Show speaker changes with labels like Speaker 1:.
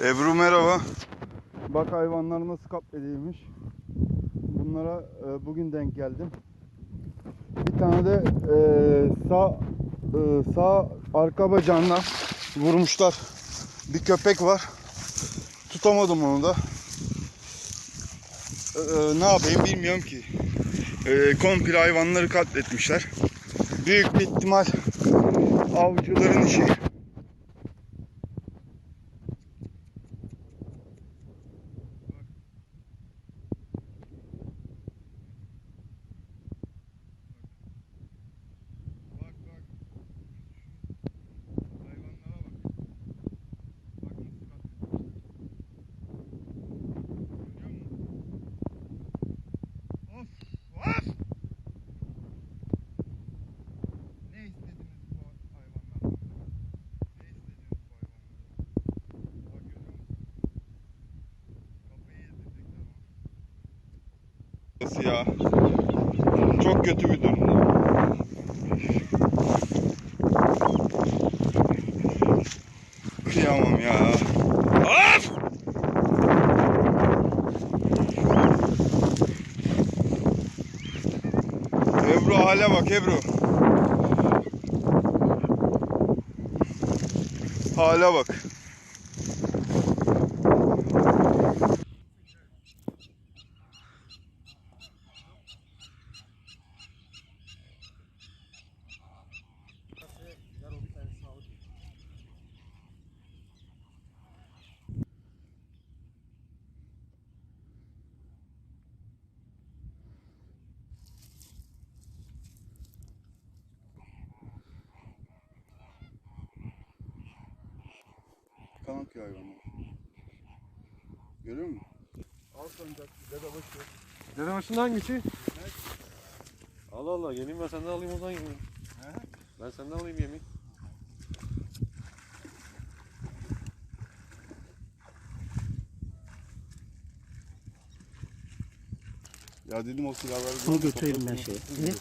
Speaker 1: Ebru merhaba. Bak hayvanlar nasıl kapledilmiş. Bunlara e, bugün denk geldim. Bir tane de e, sağ e, sağ arka bacağına vurmuşlar. Bir köpek var. Tutamadım onu da. E, e, ne yapayım bilmiyorum ki. E, komple hayvanları katletmişler. Büyük bir ihtimal avcıların işi. Bak bak. Hayvanlara bak. Bak nasıl katletmişler. Görüyor musun? Of! Of! Ne istediniz bu hayvanlardan? Ne istediniz bu hayvanlardan? Bak görüyor musun? Kafayı yedirecekler onu. Nasıl ya? Çok kötü bir durumda. Kıyamam ya. Of! Ebru hale bak Ebru. Hale bak. Kan akıyor hayvanlar. Görüyor musun? Al sancak, dede başı.
Speaker 2: Dede başında hangisi? Allah Allah geleyim ben senden alayım o zaman yemeği.
Speaker 1: He?
Speaker 2: Ben senden alayım yemeği.
Speaker 1: Ya dedim o silahları...
Speaker 3: Bunu götüreyim ben şeye. Ne?